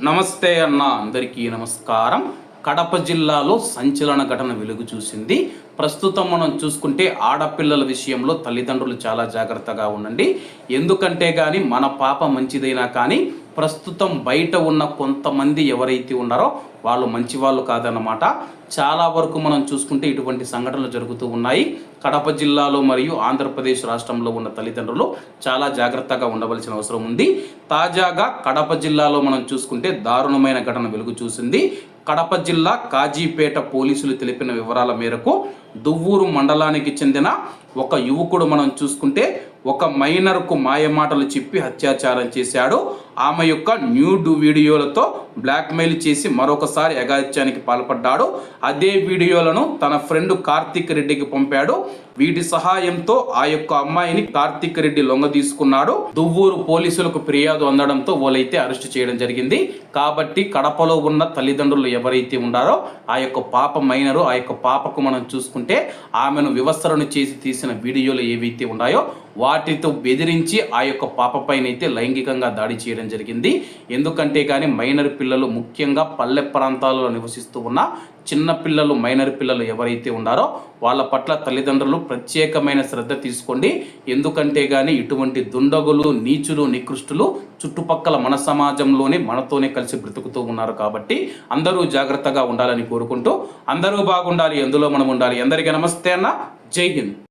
నమస్తే అన్న అందరికీ నమస్కారం. కడప జిల్లాలో సంచలన ఘటన వెలుగు చూసింది. ప్రస్తుతం మనం చూసుకుంటే ఆడపిల్లల విషయంలో తల్లిదండ్రులు చాలా జాగ్రత్తగా ఉండండి. ఎందుకంటే కానీ మన పాప మంచిదైనా కానీ ప్రస్తుతం బయట ఉన్న కొంతమంది ఎవరైతే ఉన్నారో వాళ్ళు మంచి వాళ్ళు కాదన్నమాట. చాలా వరకు మనం చూసుకుంటే ఇటువంటి సంఘటనలు జరుగుతూ ఉన్నాయి. కడప జిల్లాలో మరియు ఆంధ్రప్రదేశ్ రాష్ట్రంలో ఉన్న తల్లిదండ్రులు చాలా జాగ్రత్తగా ఉండవలసిన అవసరం ఉంది. తాజాగా కడప జిల్లాలో మనం చూసుకుంటే దారుణమైన ఘటన వెలుగు చూసింది. కడప జిల్లా కాజీపేట పోలీసులు తెలిపిన వివరాల మేరకు దువ్వూరు మండలానికి చెందిన ఒక యువకుడు మనం చూసుకుంటే ఒక మైనర్కు మాయమాటలు చెప్పి అత్యాచారం చేశాడు. ఆమె యొక్క న్యూడ్ వీడియోలతో బ్లాక్మెయిల్ చేసి మరొకసారి అగాత్యానికి పాల్పడ్డాడు. అదే వీడియోలను తన ఫ్రెండ్ కార్తిక్ రెడ్డికి పంపాడు. వీటి సహాయంతో ఆ యొక్క అమ్మాయిని కార్తిక్ రెడ్డి లొంగ తీసుకున్నాడు. దువ్వూరు పోలీసులకు ఫిర్యాదు అందడంతో వాళ్ళైతే అరెస్ట్ చేయడం జరిగింది. కాబట్టి కడపలో ఉన్న తల్లిదండ్రులు ఎవరైతే ఉన్నారో ఆ యొక్క పాప మైనరు ఆ యొక్క పాపకు మనం చూసుకుంటే ఆమెను వివస్త్రను చేసి తీసిన వీడియోలు ఏవైతే ఉన్నాయో వాటితో బెదిరించి ఆ యొక్క పాప లైంగికంగా దాడి చేయడం చేయడం జరిగింది. ఎందుకంటే కానీ మైనర్ పిల్లలు ముఖ్యంగా పల్లె ప్రాంతాలలో నివసిస్తూ ఉన్న చిన్న పిల్లలు మైనర్ పిల్లలు ఎవరైతే ఉన్నారో వాళ్ళ పట్ల తల్లిదండ్రులు ప్రత్యేకమైన శ్రద్ధ తీసుకోండి. ఎందుకంటే కానీ ఇటువంటి దుండగులు నీచులు నికృష్టులు చుట్టుపక్కల మన సమాజంలోనే మనతోనే కలిసి బ్రతుకుతూ ఉన్నారు కాబట్టి అందరూ జాగ్రత్తగా ఉండాలని కోరుకుంటూ అందరూ బాగుండాలి ఎందులో మనం ఉండాలి. అందరికీ నమస్తే అన్న. జై హింద్.